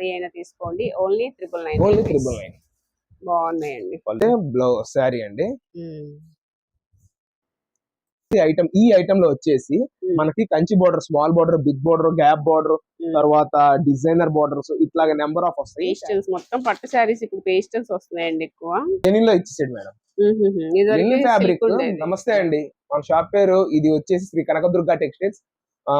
శారీ అయినా తీసుకోండి. Only triple nine only triple nine బాగున్నాయండి. అంటే బ్లౌజ్ శారీ అండి. ఐటమ్ ఈ ఐటమ్లో వచ్చేసి మనకి Kanchi border small border big border gap border. తర్వాత డిజైనర్ బోర్డర్స్ ఇట్లాగా నెంబర్ ఆఫ్ వస్తాయి. పేస్టల్స్ మొత్తం పట్టు శారీస్ ఇప్పుడు పేస్టల్స్ వస్తున్నాయండి ఎక్కువ. లెనిన్లో ఇచ్చేసాడు మేడం. Linen fabric. నమస్తే అండి. మన షాప్ పేరు ఇది వచ్చేసి శ్రీ కనకదుర్గ టెక్స్టైల్స్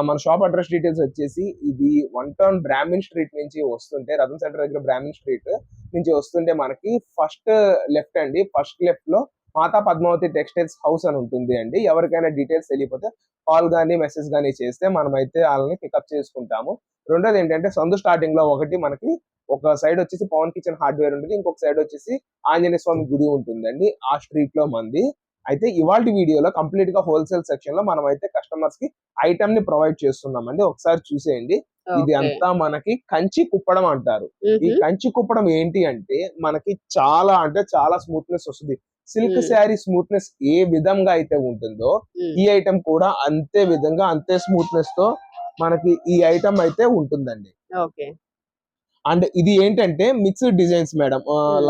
మన షాప్ అడ్రస్ డీటెయిల్స్ వచ్చేసి ఇది వన్ టౌన్ బ్రాహ్మిన్ స్ట్రీట్ నుంచి వస్తుంటే రతన్ సెంటర్ దగ్గర బ్రాహ్మిన్ స్ట్రీట్ నుంచి వస్తుంటే మనకి ఫస్ట్ లెఫ్ట్ అండి. ఫస్ట్ లెఫ్ట్లో మాతా పద్మావతి టెక్స్టైల్స్ హౌస్ అని ఉంటుంది అండి. ఎవరికైనా డీటెయిల్స్ తెలియకపోతే కాల్ కానీ మెసేజ్ కానీ చేస్తే మనమైతే వాళ్ళని పికప్ చేసుకుంటాము. రెండోది ఏంటంటే సందు స్టార్టింగ్లో ఒకటి మనకి ఒక సైడ్ వచ్చేసి పవన్ కిచెన్ హార్డ్వేర్ ఉంటుంది. ఇంకొక సైడ్ వచ్చేసి ఆంజనేయ స్వామి గుడి ఉంటుందండి. ఆ స్ట్రీట్లో మంది అయితే ఇవాళ వీడియోలో కంప్లీట్గా హోల్సేల్ సెక్షన్లో మనం అయితే కస్టమర్స్కి ఐటమ్ని ప్రొవైడ్ చేస్తున్నామండి ఒకసారి చూసేయండి ఇది. అంతా మనకి కంచి కుప్పడం అంటారు ఈ. కంచి కుప్పడం ఏంటి అంటే మనకి చాలా అంటే చాలా స్మూత్నెస్ వస్తుంది సిల్క్. శారీ స్మూత్నెస్ ఏ విధంగా అయితే ఉంటుందో. ఈ ఐటమ్ కూడా అంతే విధంగా అంతే స్మూత్నెస్తో మనకి ఈ ఐటమ్ అయితే ఉంటుందండి అండ్ ఇది ఏంటంటే మిక్స్డ్ డిజైన్స్ మేడం.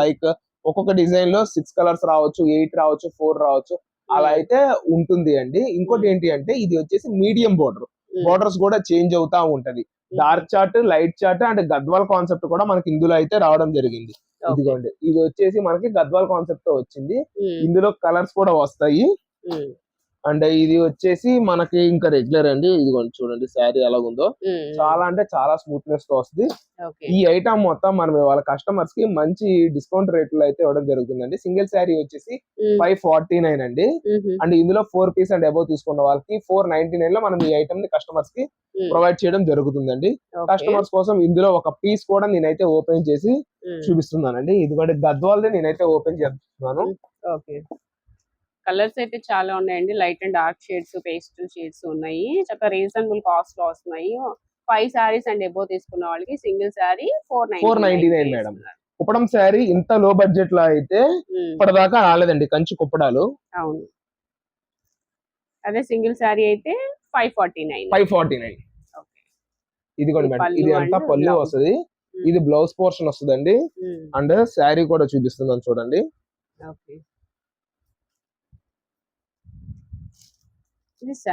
లైక్ ఒక్కొక్క డిజైన్లో సిక్స్ కలర్స్ రావచ్చు ఎయిట్ రావచ్చు ఫోర్ రావచ్చు అలా ఉమ్. అయితే ఉంటుంది అండి ఇంకోటి Hmm. ఏంటి అంటే ఇది వచ్చేసి మీడియం బోర్డర్. బోర్డర్స్ కూడా చేంజ్ అవుతా ఉంటది. Dark chart light chart and Gadwal concept కూడా మనకి ఇందులో అయితే రావడం జరిగింది. ఇదిగోండి ఇది వచ్చేసి మనకి గద్వాల్ కాన్సెప్ట్తో వచ్చింది. ఇందులో కలర్స్ కూడా వస్తాయి. అండ్ ఇది వచ్చేసి మనకి ఇంకా రెగ్యులర్ అండి ఇదిగోండి చూడండి శారీ ఎలా ఉందో. చాలా అంటే చాలా స్మూత్నెస్తో వస్తుంది ఈ ఐటమ్ మొత్తం మనం వాళ్ళ కస్టమర్స్కి మంచి డిస్కౌంట్ రేట్లో అయితే ఇవ్వడం జరుగుతుందండి సింగిల్ శారీ వచ్చేసి. ఫైవ్ ఫార్టీ నైన్ అండి. అండ్ ఇందులో ఫోర్ పీస్ అండ్ అబౌవ్ తీసుకున్న వాళ్ళకి ఫోర్ నైన్టీ నైన్లో మనం ఈ ఐటమ్ని కస్టమర్స్కి. ప్రొవైడ్ చేయడం జరుగుతుందండి. కస్టమర్స్ కోసం ఇందులో ఒక పీస్ కూడా నేనైతే ఓపెన్ చేసి. చూపిస్తున్నానండి ఎందుకంటే గద్వాల్ది నేనైతే ఓపెన్ చేస్తున్నాను కలర్స్ అయితే చాలా ఉన్నాయండి. Light and dark shades pastel shades ఉన్నాయి. చక్కగా రీజనబుల్ కాస్ట్లో వస్తున్నాయి. ఫైవ్ సారీస్ అండ్ ఎబో తీసుకున్న వాళ్ళకి single sari four nine 499 madam. Kuppadam sari ఇంత లో బడ్జెట్లో అయితే ఇప్పటిదాకా రాలేదండి కంచి కుప్పడాలు. అవును. అదే సింగిల్ శారీ అయితే five forty nine. Five forty nine. ఇది మేడం పళ్ళు ఇది అంతా పళ్ళు. వస్తుంది. ఇది బ్లౌజ్ పోర్షన్ వస్తుందండి. అండ్ శారీ కూడా చూపిస్తున్నాను చూడండి ఓకే ఇది శారీ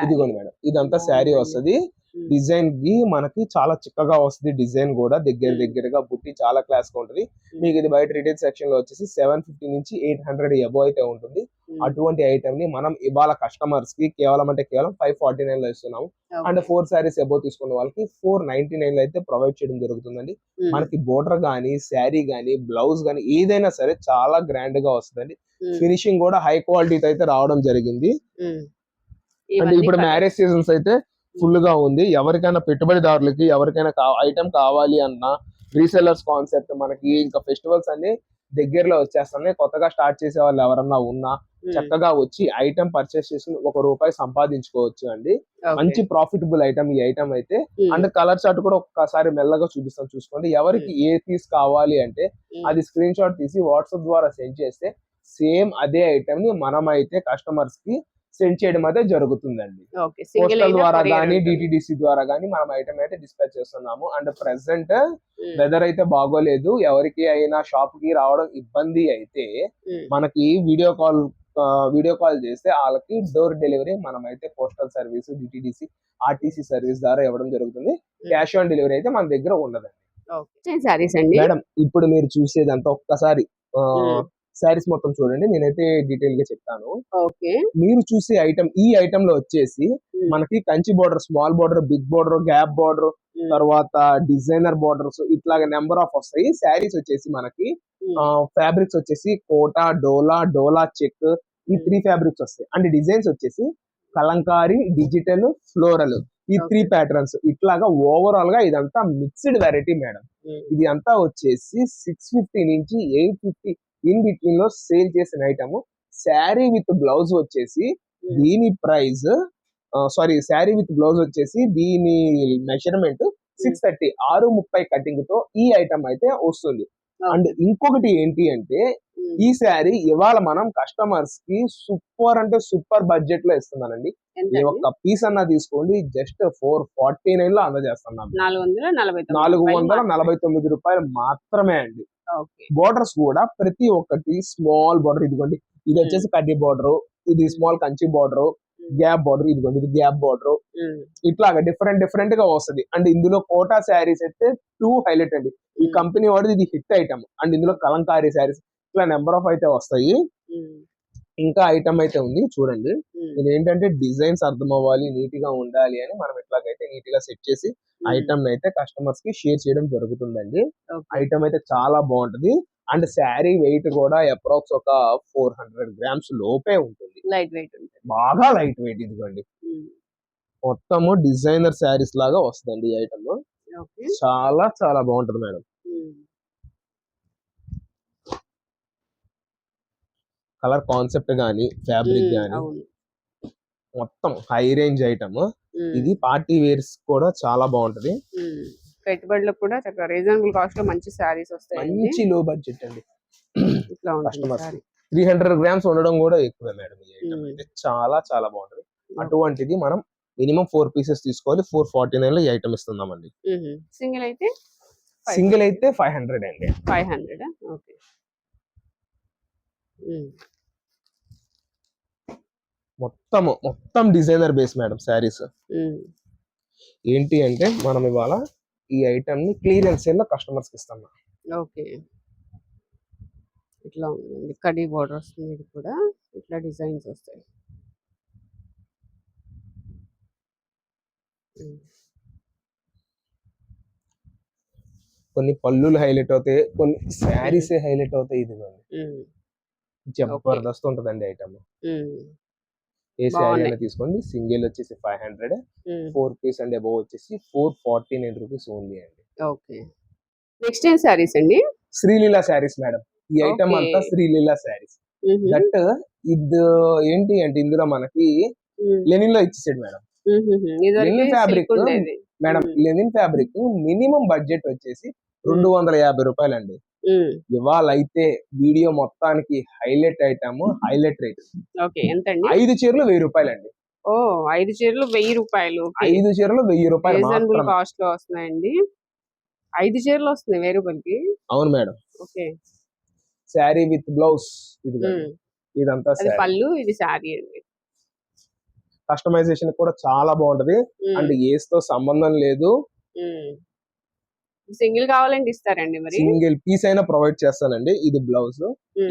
ఇదిగోండి మేడం. ఇదంతా శారీ. వస్తుంది. డిజైన్కి మనకి చాలా చిక్కగా వస్తుంది డిజైన్ కూడా. దగ్గర. దగ్గరగా బుట్టి చాలా క్లాస్గా ఉంటుంది. మీకు ఇది బయట రిటైల్ సెక్షన్లో వచ్చేసి సెవెన్ ఫిఫ్టీ నుంచి ఎయిట్ హండ్రెడ్ ఎబో అయితే ఉంటుంది. అటువంటి ఐటమ్ని మనం ఇవాళ కస్టమర్స్కి కేవలం అంటే కేవలం ఫైవ్ ఫార్టీ నైన్లో ఇస్తున్నాము. అండ్ ఫోర్ సారీస్ ఎబో తీసుకున్న వాళ్ళకి ఫోర్ నైన్టీ నైన్లో అయితే ప్రొవైడ్ చేయడం జరుగుతుందండి. మనకి బోర్డర్ గానీ శారీ గానీ బ్లౌజ్ గానీ ఏదైనా సరే చాలా గ్రాండ్గా వస్తుందండి. ఫినిషింగ్ కూడా హై క్వాలిటీతో అయితే రావడం జరిగింది. అండ్ ఇప్పుడు మ్యారేజ్ సీజన్స్ అయితే ఫుల్గా ఉంది. ఎవరికైనా పెట్టుబడిదారులకి ఎవరికైనా ఐటమ్ కావాలి అన్న రీసెల్లర్స్ కాన్సెప్ట్ మనకి ఇంకా ఫెస్టివల్స్ అన్ని దగ్గరలో వచ్చేస్తున్నాయి. కొత్తగా స్టార్ట్ చేసే వాళ్ళు ఎవరన్నా ఉన్నా చక్కగా వచ్చి ఐటమ్ పర్చేస్ చేసి ఒక రూపాయి సంపాదించుకోవచ్చు అండి. మంచి ప్రాఫిటబుల్ ఐటమ్ ఈ ఐటమ్ అయితే. అండ్ కలర్ చార్ట్ కూడా ఒక్కసారి మెల్లగా చూపిస్తాం చూసుకోండి. ఎవరికి ఏ పీస్ కావాలి అంటే అది స్క్రీన్ షాట్ తీసి వాట్సాప్ ద్వారా సెండ్ చేస్తే సేమ్ అదే ఐటమ్ని మనం అయితే కస్టమర్స్కి సెండ్ చేయడం అయితే జరుగుతుందండి. పోస్టల్ ద్వారా కానీ డిటిడిసి ద్వారా కానీ మనం ఐటమ్ అయితే డిస్పాచ్ చేస్తున్నాము. అండ్ ప్రెసెంట్ వెదర్ అయితే బాగోలేదు. ఎవరికి అయినా షాప్కి రావడం ఇబ్బంది అయితే మనకి వీడియో కాల్ వీడియో కాల్ చేస్తే వాళ్ళకి డోర్ డెలివరీ మనం అయితే postal service DTDC RTC service ద్వారా ఇవ్వడం జరుగుతుంది. క్యాష్ ఆన్ డెలివరీ అయితే మన దగ్గర ఉండదండి. మేడం ఇప్పుడు మీరు చూసేదంతా ఒక్కసారి Hmm. శారీస్ మొత్తం చూడండి నేనైతే డీటెయిల్గా చెప్తాను. ఓకే. మీరు చూసే ఐటమ్ ఈ ఐటమ్లో వచ్చేసి మనకి Kanchi border small border big border gap border తర్వాత డిజైనర్ బోర్డర్స్ ఇట్లాగా నెంబర్ ఆఫ్ వస్తాయి. శారీస్ వచ్చేసి మనకి ఫ్యాబ్రిక్స్ వచ్చేసి కోటా డోలా డోలా చెక్ ఈ. త్రీ ఫ్యాబ్రిక్స్ వస్తాయి. అండ్ డిజైన్స్ వచ్చేసి కలంకారీ డిజిటల్ ఫ్లోరల్ ఈ త్రీ. ప్యాటర్న్స్. ఇట్లాగా ఓవరాల్గా ఇదంతా మిక్స్డ్ వెరైటీ మేడం. ఇది అంతా వచ్చేసి సిక్స్ ఫిఫ్టీ నుంచి ఎయిట్ ఫిఫ్టీ ఇన్ బిట్వీన్లో సేల్ చేసిన ఐటమ్ శారీ విత్ బ్లౌజ్ వచ్చేసి దీని price sorry sari with blouse వచ్చేసి దీని మెజర్మెంట్ సిక్స్ థర్టీ ఆరు ముప్పై కటింగ్తో ఈ ఐటమ్ అయితే వస్తుంది. అండ్ ఇంకొకటి ఏంటి అంటే ఈ శారీ ఇవాళ మనం కస్టమర్స్కి సూపర్ అంటే సూపర్ బడ్జెట్లో ఇస్తున్నానండి ఈ ఒక్క పీస్ అన్న తీసుకోండి జస్ట్ ఫోర్ ఫార్టీ నైన్లో అందజేస్తున్నాం. నాలుగు వందల నలభై తొమ్మిది రూపాయలు మాత్రమే. అండి. బోర్డర్స్ కూడా ప్రతి ఒక్కటి స్మాల్ బోర్డర్ ఇదిగోండి. ఇది వచ్చేసి కడ్డీ బోర్డర్ ఇది small Kanchi border gap border ఇదిగోండి ఇది గ్యాప్ బోర్డర్ ఇట్లాగా డిఫరెంట్ డిఫరెంట్గా వస్తది. అండ్ ఇందులో కోటా శారీస్ అయితే టూ హైలైట్ అండి. ఈ కంపెనీ వాడిది ఇది హిట్ ఐటమ్ అండ్ ఇందులో కలంకారీ శారీస్ ఇట్లా నెంబర్ ఆఫ్ అయితే వస్తాయి. ఇంకా ఐటమ్ అయితే ఉంది చూడండి. ఇది ఏంటంటే డిజైన్స్ అర్థం అవ్వాలి నీట్గా ఉండాలి అని మనం ఇట్లాగైతే నీట్గా సెట్ చేసి ఐటమ్ అయితే కస్టమర్స్కి షేర్ చేయడం జరుగుతుందండి. ఐటమ్ అయితే చాలా బాగుంటది. అండ్ శారీ వెయిట్ కూడా అప్రాక్స్ ఒక ఫోర్ హండ్రెడ్ గ్రామ్స్ లోపే ఉంటుంది. లైట్ వెయిట్ ఉంటుంది. బాగా లైట్ వెయిట్ ఇదిగోండి. మొత్తము డిజైనర్ శారీస్ లాగా వస్తుందండి ఈ ఐటమ్ చాలా చాలా బాగుంటది మేడం. కలర్ కాన్సెప్ట్ గానీ ఫ్యాబ్రిక్ గానీ అవును. మొత్తం హై రేంజ్ ఐటమ్. ఇది పార్టీ వేర్స్ కూడా చాలా బాగుంటది. పెట్టుబడులకు కూడా చక్కగా రీజనబుల్ కాస్ట్లో మంచి శారీస్ వస్తాయండి. మంచి లో బడ్జెట్ అండి. ఇట్లా ఉంటుంది త్రీ హండ్రెడ్ గ్రామ్స్ ఉండడం కూడా ఎక్కువే మేడం ఈ ఐటమ్. అయితే. చాలా చాలా బాగుంటది. అటువంటిది మనం మినిమం ఫోర్ పీసెస్ తీసుకోవాలి. ఫోర్ ఫార్టీ నైన్లో ఈ ఐటమ్ ఇస్తున్నామండి. సింగిల్ అయితే సింగిల్ అయితే ఫైవ్ హండ్రెడ్ అండి. Five hundred okay. ఉమ్, మొత్తం మొత్తం డిజైనర్ బేస్ మేడం శారీస్ ఏంటి అంటే మనం ఇవాళ ఈ ఐటమ్ని క్లియరెన్స్ సేల్లో కస్టమర్స్కి ఇస్తాం ఓకే. ఇట్లా ఉందండి. కడీ బార్డర్ వస్తుంది ఇది కూడా. ఇట్లా డిజైన్స్ వస్తాయి. కొన్ని పళ్ళులు హైలైట్ అవుతాయి కొన్ని శారీస్ హైలైట్ అవుతాయి ఇది జబర్దస్త్ ఉంటదండి ఐటమ్. ఏ శారీ. అయినా తీసుకోండి సింగిల్ వచ్చేసి five hundred four piece and above వచ్చేసి four forty nine rupees only అండి. ఓకే. నెక్స్ట్ ఏం శారీస్ అండి? శ్రీలీల శారీస్ మేడం. ఈ ఐటమ్. అంతా శ్రీలీల శారీస్. దట్ ఇది ఏంటి అంటే ఇందులో మనకి లెనిన్లో ఇచ్చేసాడు మేడం. silk ఉండేది. Madam. Linen fabric minimum budget వచ్చేసి రెండు వందల యాభై రూపాయలు అండి ఇవాళ అయితే వీడియో మొత్తానికి highlight item highlight rate. Okay ఐదు చీరలు వెయ్యి రూపాయలు అండి ఓ ఐదు చీరలు వెయ్యి రూపాయలు ఐదు చీరలు వెయ్యి రూపాయలు రీజనబుల్. కాస్ట్లో వస్తున్నాయండి. ఐదు చీరలు వస్తున్నాయి వెయ్యి రూపాయలకి? అవును madam. Okay. Sari with blouse ఇది ఇదంతా పళ్ళు ఇది శారీ అండి. కస్టమైజేషన్ కూడా చాలా బాగుంటది. అండ్ ఏస్తో సంబంధం లేదు. సింగిల్ కావాలంటే ఇస్తారండి మరి? సింగిల్ పీస్ అయినా ప్రొవైడ్ చేస్తానండి. ఇది బ్లౌజ్.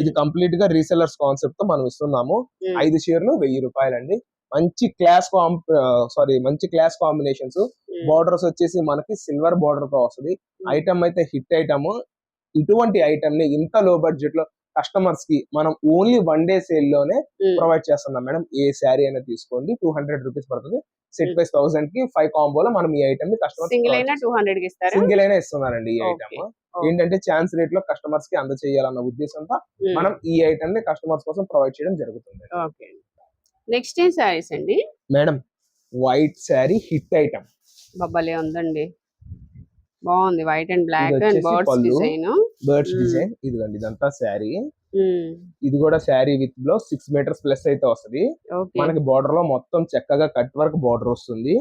ఇది కంప్లీట్గా రీసెలర్స్ కాన్సెప్ట్తో మనం ఇస్తున్నాము. ఐదు చీరలు వెయ్యి రూపాయలండి. మంచి క్లాస్ సారీ మంచి క్లాస్ కాంబినేషన్స్. బార్డర్స్ వచ్చేసి మనకి సిల్వర్ బార్డర్తో వస్తుంది ఐటమ్ అయితే హిట్ ఐటమ్. ఇటువంటి ఐటమ్ని ఇంత లో బడ్జెట్లో కస్టమర్స్కి మనం ఓన్లీ వన్ డే సేల్లోనే ప్రొవైడ్ చేస్తున్నాం. మేడం ఏ శారీ అయినా తీసుకోండి. టూ హండ్రెడ్ రూపీస్ పడుతుంది. Set Hmm. ప్రైస్ థౌసండ్కి ఫైవ్ కాంబోలో మనం ఈ ఐటమ్ని కస్టమర్ సింగిల్ అయినా టూ హండ్రెడ్ సింగిల్ అయినా ఇస్తున్నారండి ఈ. ఐటమ్. ఏంటంటే ఛాన్స్ రేట్లో కస్టమర్స్కి అందచేయాలన్న ఉద్దేశంతో ఉమ్, మనం ఈ ఐటమ్ని కస్టమర్స్ కోసం ప్రొవైడ్ చేయడం జరుగుతుంది. నెక్స్ట్ ఏం అండి? Madam white sari hit item బబ్బలే ఉందండి. బాగుంది. White and black and birds. Design birds Hmm. Design ఇదిగోండి ఇదంతా శారీ. ఇది కూడా sari with blouse six metres plus అయితే వస్తుంది. మనకి బార్డర్లో మొత్తం చక్కగా కట్ వర్క్ బార్డర్ వస్తుంది.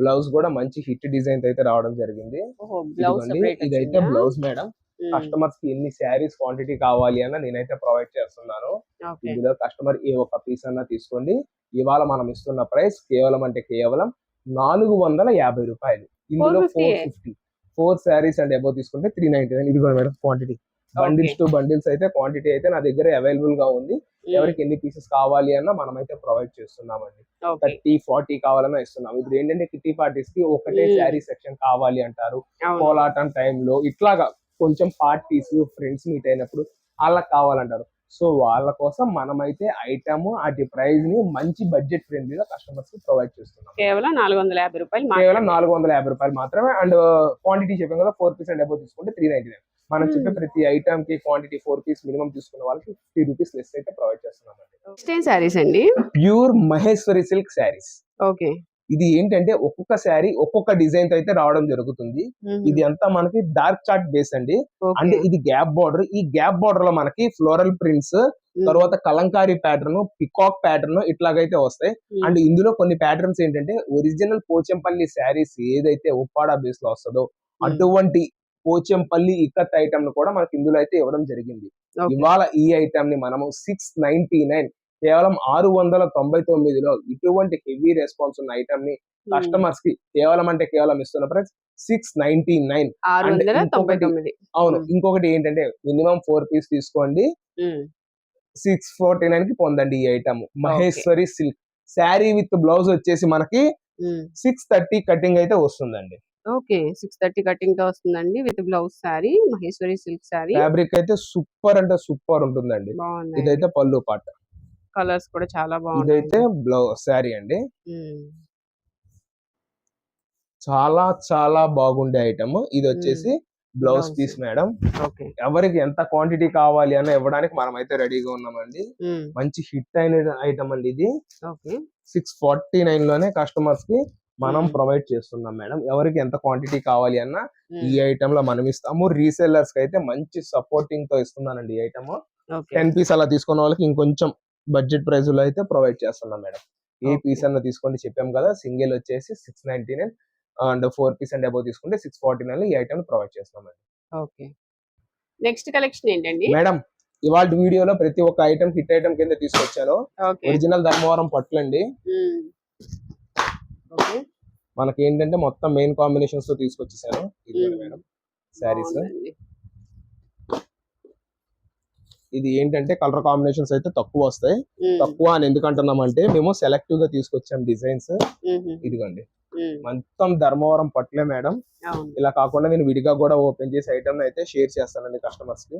బ్లౌజ్ కూడా మంచి హిట్ డిజైన్ అయితే రావడం జరిగింది. ఇదైతే బ్లౌజ్ మేడం కస్టమర్స్కి ఎన్ని శారీస్ క్వాంటిటీ కావాలి అన్న నేనైతే ప్రొవైడ్ చేస్తున్నాను. ఇందులో కస్టమర్ ఏ ఒక్క పీస్ అన్నా తీసుకోండి. ఇవాళ మనం ఇస్తున్న ప్రైస్ కేవలం అంటే కేవలం నాలుగు వందల యాభై రూపాయలు. ఇందులో 450. Four fifty four saris and above తీసుకుంటే త్రీ నైన్టీ నైన్. ఇది కూడా madam quantity bundles two bundles అయితే క్వాంటిటీ అయితే నా దగ్గర అవైలబుల్గా ఉంది. ఎవరికి ఎన్ని పీసెస్ కావాలి అన్నా మనం అయితే ప్రొవైడ్ చేస్తున్నామండి థర్టీ ఫార్టీ కావాలన్నా ఇస్తున్నాం. ఇప్పుడు ఏంటంటే కిట్టి పార్టీస్కి ఒకటే Hmm. శారీ సెక్షన్ కావాలి అంటారు. కోలాటం టైంలో ఇట్లాగా కొంచెం పార్టీస్ ఫ్రెండ్స్ మీట్ అయినప్పుడు వాళ్ళకి కావాలంటారు. సో వాళ్ళ కోసం మనమైతే ఐటమ్ వాటి ప్రైస్ని మంచి బడ్జెట్ ఫ్రెండ్లీగా కస్టమర్స్కి ప్రొవైడ్ చేస్తున్నాం. కేవలం నాలుగు వందల యాభై రూపాయలు కేవలం. నాలుగు వందల యాభై రూపాయలు మాత్రమే. అండ్ క్వాంటిటీ చెప్పాం కదా ఫోర్ పీస్ అండ్ అబౌవ్ తీసుకుంటే త్రీ నైన్టీ నైన్. మనం చెప్పే. ప్రతి ఐటమ్కి క్వాంటిటీ ఫోర్ పీస్ మినిమం తీసుకున్న వాళ్ళకి ఫిఫ్టీ రూపీస్ లెస్ అయితే ప్రొవైడ్ చేస్తున్నామండి. నెక్స్ట్ ఏం శారీస్ అండి? Pure Maheshwari silk saris okay. ఇది ఏంటంటే ఒక్కొక్క శారీ ఒక్కొక్క డిజైన్తో అయితే రావడం జరుగుతుంది. ఇది అంతా మనకి డార్క్ చార్ట్ బేస్ అండి. అంటే ఇది గ్యాప్ బార్డర్. ఈ గ్యాప్ బార్డర్లో మనకి ఫ్లోరల్ ప్రింట్స్ తర్వాత కలంకారీ ప్యాటర్న్ పికాక్ ప్యాటర్న్ ఇట్లాగైతే వస్తాయి. అండ్ ఇందులో కొన్ని ప్యాటర్న్స్ ఏంటంటే ఒరిజినల్ పోచంపల్లి శారీస్ ఏదైతే ఉప్పాడ బేస్లో వస్తుందో అటువంటి పోచంపల్లి ఇక్కత్ ఐటమ్ను కూడా మనకి ఇందులో అయితే ఇవ్వడం జరిగింది. ఇవాళ ఈ ఐటమ్ని మనము సిక్స్ నైన్టీ నైన్ కేవలం ఆరు వందల తొంభై తొమ్మిదిలో ఇటువంటి హెవీ రెస్పాన్స్ ఉన్న ఐటమ్ని కస్టమర్స్కి కేవలం అంటే కేవలం ఇస్తున్న ప్రైస్ సిక్స్ నైన్టీ నైన్ అవును Hmm. ఇంకొకటి ఏంటంటే మినిమం ఫోర్ పీస్ తీసుకోండి. సిక్స్ ఫోర్టీ నైన్కి పొందండి ఈ item Maheshwari silk sari with blouse వచ్చేసి మనకి. సిక్స్ థర్టీ కటింగ్ అయితే వస్తుందండి. ఓకే సిక్స్ థర్టీ కటింగ్తో వస్తుందండి with blouse sari Maheshwari silk sari fabric అయితే సూపర్ అంటే సూపర్ ఉంటుందండి. ఇదైతే పళ్ళు పాట. కలర్స్ కూడా చాలా బాగున్నాయి. ఇదైతే బ్లౌజ్ శారీ అండి. చాలా చాలా బాగుండే ఐటమ్. ఇది వచ్చేసి బ్లౌజ్. Piece madam. ఎవరికి ఎంత క్వాంటిటీ కావాలి అని ఇవ్వడానికి మనం అయితే రెడీగా ఉన్నామండి. మంచి హిట్ అయిన ఐటమ్ అండి ఇది. సిక్స్ ఫార్టీ నైన్లోనే కస్టమర్స్కి మనం. ప్రొవైడ్ చేస్తున్నాం మేడం. ఎవరికి ఎంత క్వాంటిటీ కావాలి అన్నా ఈ ఐటమ్లో మనం ఇస్తాము. రీసెల్లర్స్కి అయితే మంచి సపోర్టింగ్తో ఇస్తున్నానండి ఈ ఐటమ్. టెన్ పీస్ అలా తీసుకున్న వాళ్ళకి ఇంకొంచెం బడ్జెట్ ప్రైస్లో అయితే ప్రొవైడ్ చేస్తున్నాం మేడం. ఏ. పీస్ అన్న తీసుకోండి చెప్పాం కదా సింగిల్ వచ్చేసి six ninety nine and four piece and above తీసుకుంటే సిక్స్ ఫార్టీ నైన్ ఈ ఐటమ్ ప్రొవైడ్ చేస్తున్నాం మేడం. ఓకే. నెక్స్ట్ కలెక్షన్ ఏంటండి? మేడం ఇవాళ వీడియోలో ప్రతి ఒక్క ఐటమ్ హిట్ ఐటమ్ కింద తీసుకొచ్చాను. ఒరిజినల్ ధర్మవరం పట్లండి. మనకి ఏంటంటే మొత్తం మెయిన్ కాంబినేషన్స్తో తీసుకొచ్చేసాను. మేడం. శారీస్. ఇది ఏంటంటే కలర్ కాంబినేషన్స్ అయితే తక్కువ వస్తాయి. తక్కువ అని ఎందుకు అంటున్నామంటే మేము సెలెక్టివ్గా తీసుకొచ్చాం డిజైన్స్ ఇదిగోండి. మొత్తం ధర్మవరం పట్లే మేడం. ఇలా కాకుండా నేను విడిగా కూడా ఓపెన్ చేసి ఐటమ్ అయితే షేర్ చేస్తానండి కస్టమర్స్కి.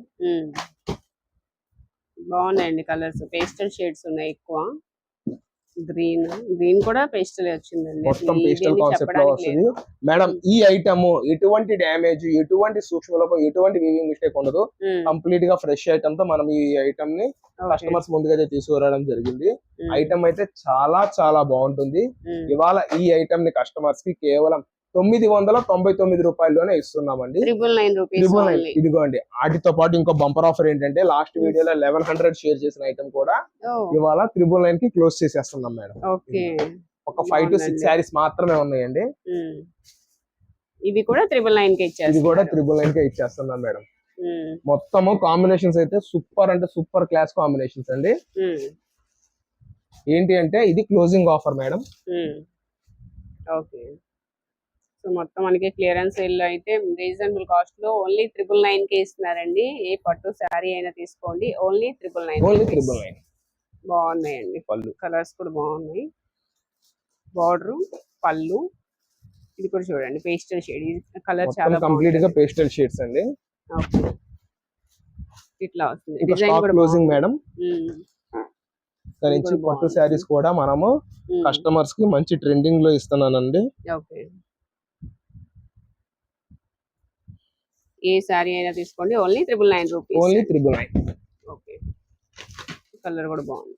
బాగున్నాయండి కలర్స్ పేస్టల్ షేడ్స్ ఉన్నాయి ఎక్కువ. గ్రీన్ గ్రీన్ కూడా పేస్టల్ వచ్చిందండి. మొత్తం పేస్టల్ కాన్సెప్ట్లో వస్తుంది. మేడం ఈ ఐటమ్ ఎటువంటి డ్యామేజ్ ఎటువంటి సూక్ష్మలోపం ఎటువంటి వీవింగ్ మిస్టేక్ ఉండదు. కంప్లీట్గా ఫ్రెష్ ఐటమ్తో మనం ఈ ఐటమ్ని. కస్టమర్స్ ముందుగా తీసుకురావడం జరిగింది. ఐటమ్ అయితే చాలా చాలా బాగుంటుంది. ఇవాళ ఈ ఐటమ్ని కస్టమర్స్కి కేవలం తొమ్మిది వందల తొంభై తొమ్మిది రూపాయల్లోనే ఇస్తున్నామండి. ట్రిపుల్ నైన్ ట్రిపుల్ నైన్ ఇదిగోండి వాటితో పాటు ఇంకో బంపర్ ఆఫర్ ఏంటంటే లాస్ట్ Hmm. వీడియోలో లెవెన్ హండ్రెడ్ షేర్ చేసిన ఐటమ్ కూడా ఇవాళ త్రిబుల్ నైన్కి క్లోజ్ చేసేస్తున్నాం మేడం. ఓకే. ఒక ఫైవ్ టు సిక్స్. శారీస్ మాత్రమే ఉన్నాయండి. ఉమ్. ఇవి కూడా ట్రిపుల్ నైన్కి ఇది ఇచ్చేస్తారు కూడా త్రిబుల్ నైన్ కే ఇచ్చేస్తున్నాం మేడం. ఉమ్, మొత్తము కాంబినేషన్స్ అయితే సూపర్ అంటే సూపర్ క్లాస్ కాంబినేషన్స్ అండి. ఉమ్, ఏంటి అంటే ఇది closing offer madam. Okay so మొత్తం మనకి క్లియరెన్స్ సేల్ అయితే రీజనబుల్ కాస్ట్లో ఓన్లీ ట్రిపుల్ నైన్కి ఇస్తున్నారండి. ఏ పట్టు శారీ అయినా తీసుకోండి. Only triple nine only triple nine. బాగున్నాయండి. పళ్ళు. కలర్స్ కూడా బాగున్నాయి. బార్డర్ పళ్ళు. ఇది కూడా చూడండి. Pastel shade. కలర్ చాలా కంప్లీట్గా పేస్టల్ షేడ్స్ అండి. ఇట్లా వస్తుంది. డిజైన్ కూడా క్లోజింగ్. మేడం. ఇది నుంచి పట్టు. శారీస్ కూడా మనము కస్టమర్స్కి మంచి ట్రెండింగ్లో ఇస్తున్నానండి. ఓకే. ఏ శారీ అయినా తీసుకోండి. Only triple nine rupees only triple nine okay colour కూడా బాగుంది.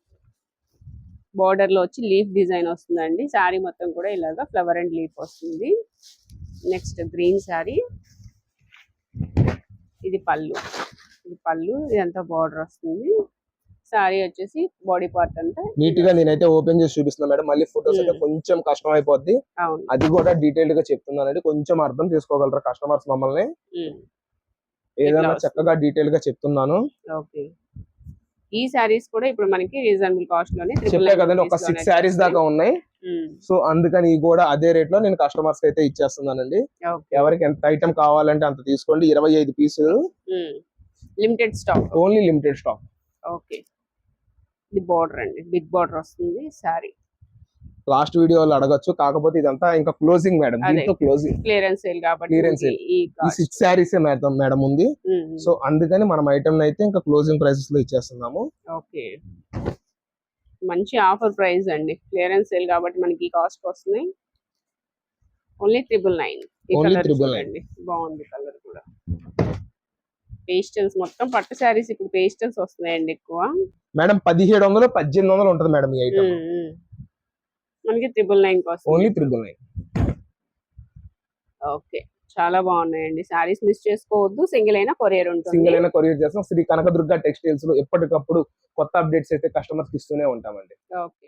బార్డర్లో వచ్చి లీఫ్ డిజైన్ వస్తుందండి. శారీ మొత్తం కూడా ఇలాగా ఫ్లవర్ అండ్ లీఫ్ వస్తుంది. నెక్స్ట్ గ్రీన్ శారీ ఇది పళ్ళు. ఇది పళ్ళు ఇదంతా బార్డర్ వస్తుంది. శారీ వచ్చేసి బాడీ పార్ట్ అంతా నీట్గా నేనైతే ఓపెన్ చేసి చూపిస్తున్నా మేడం. మళ్ళీ ఫొటోస్ అయితే Hmm. కొంచెం కష్టం అయిపోద్ది అది కూడా డీటెయిల్డ్గా చెప్తున్నానండి. కొంచెం అర్థం చేసుకోగలరా కస్టమర్స్ మమ్మల్ని? ఉమ్, ఏదైనా. చక్కగా డీటెయిల్గా చెప్తున్నాను. ఓకే. ఈ శారీస్ కూడా ఇప్పుడు మనకి రీజనబుల్ కాస్ట్లోనే చెప్పే కదండి ఒక సిక్స్ శారీస్ దాకా ఉన్నాయి. సో అందుకని ఇవి కూడా అదే రేట్లో నేను కస్టమర్స్ అయితే ఇచ్చేస్తున్నానండి. ఎవరికి ఎంత ఐటమ్ కావాలంటే అంత తీసుకోండి. ఇరవై ఐదు పీసులు limited stock only limited stock okay. ఇది బార్డర్ అండి. బిగ్ బార్డర్ వస్తుంది శారీ. లాస్ట్ వీడియోలో అడగచ్చు. కాకపోతే ఇదంతా ఇంకా క్లోజింగ్ మేడం. దీంతో క్లోజింగ్ క్లియరెన్స్ సేల్ కాబట్టి Clearance మనకి ఈ. సిక్స్ శారీస్ మేడం మేడం ఉంది. సో అందుకని మనం ఐటమ్ అయితే ఇంకా క్లోజింగ్ ప్రైసెస్లో ఇచ్చేస్తున్నాము. ఓకే. మంచి ఆఫర్ ప్రైస్ అండి. క్లియరెన్స్ సేల్ కాబట్టి మనకి ఈ కాస్ట్ వస్తున్నాయి ఓన్లీ త్రిబుల్ నైన్ కలర్ 399. చూడండి. బాగుంది కలర్ కూడా. పేస్టల్స్ మొత్తం పట్టు శారీస్ ఇప్పుడు పేస్టల్స్ వస్తున్నాయండి ఎక్కువ. మేడం పదిహేడు వందలు పద్దెనిమిది వందలు ఉంటుంది మేడం ఈ ఐటమ్. మనకి త్రిబుల్ నైన్ కోసం. Only triple nine. ఓకే చాలా బాగున్నాయండి. శారీస్ మిస్ చేసుకోవద్దు. సింగిల్ అయినా కొరియర్ ఉంటుంది. సింగిల్ అయినా కొరియర్ చేస్తాం. శ్రీ కనకదుర్గ టెక్స్టైల్స్లో ఎప్పటికప్పుడు కొత్త అప్డేట్స్ అయితే కస్టమర్స్ ఇస్తూనే ఉంటామండి. ఓకే.